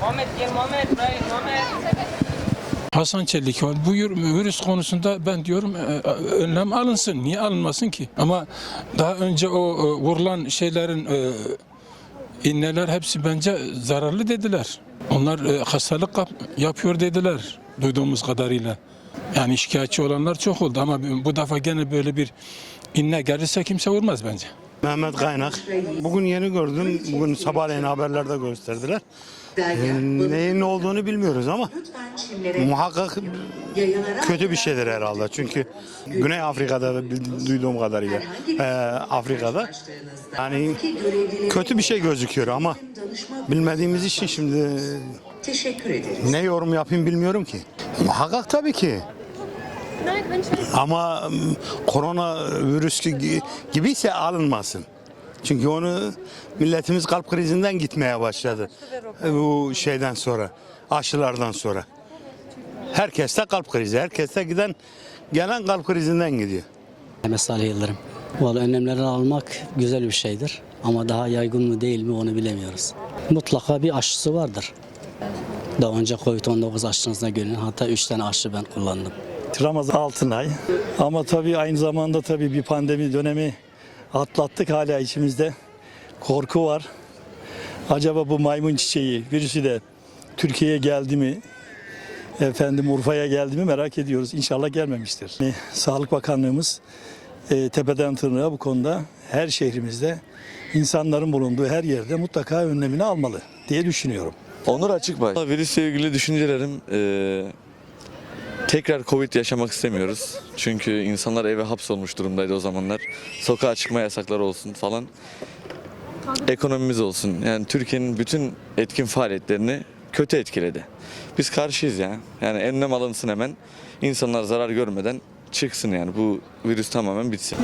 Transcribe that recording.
Muhammed gel Muhammed. Buraya Muhammed. Hasan Çelik var. Bu virüs konusunda ben diyorum e, e, önlem alınsın. Niye alınmasın ki? Ama daha önce o e, vurulan şeylerin inneler hepsi bence zararlı dediler. Onlar hastalık yapıyor dediler duyduğumuz kadarıyla. Yani şikayetçi olanlar çok oldu ama bu defa gene böyle bir inne gelirse kimse vurmaz bence. Mehmet Kaynak. Bugün yeni gördüm. Bugün sabahleyin haberlerde gösterdiler. Ee, neyin ne olduğunu bilmiyoruz ama muhakkak kötü bir şeydir herhalde. Çünkü Güney Afrika'da da duyduğum kadarıyla e, Afrika'da yani kötü bir şey gözüküyor ama bilmediğimiz için şimdi Teşekkür ederiz. ne yorum yapayım bilmiyorum ki. Muhakkak tabii ki. Ama korona virüs gi- gibiyse alınmasın. Çünkü onu milletimiz kalp krizinden gitmeye başladı. E, Bu şeyden sonra, aşılardan sonra. Herkeste kalp krizi, herkeste giden gelen kalp krizinden gidiyor. Mehmet Salih Yıldırım. Vallahi önlemleri almak güzel bir şeydir. Ama daha yaygın mı değil mi onu bilemiyoruz. Mutlaka bir aşısı vardır. Daha önce Covid-19 aşısına göre hatta 3 tane aşı ben kullandım. Ramazan altın ay. Ama tabii aynı zamanda tabii bir pandemi dönemi atlattık hala içimizde. Korku var. Acaba bu maymun çiçeği virüsü de Türkiye'ye geldi mi? Efendim Urfa'ya geldi mi merak ediyoruz. İnşallah gelmemiştir. Yani Sağlık Bakanlığımız e, tepeden tırnağa bu konuda her şehrimizde insanların bulunduğu her yerde mutlaka önlemini almalı diye düşünüyorum. Onur Açıkbay. Virüsle ilgili düşüncelerim eee, tekrar Covid yaşamak istemiyoruz. Çünkü insanlar eve hapsolmuş durumdaydı o zamanlar. Sokağa çıkma yasakları olsun falan. Ekonomimiz olsun. Yani Türkiye'nin bütün etkin faaliyetlerini kötü etkiledi. Biz karşıyız ya. Yani önlem alınsın hemen. İnsanlar zarar görmeden çıksın yani. Bu virüs tamamen bitsin.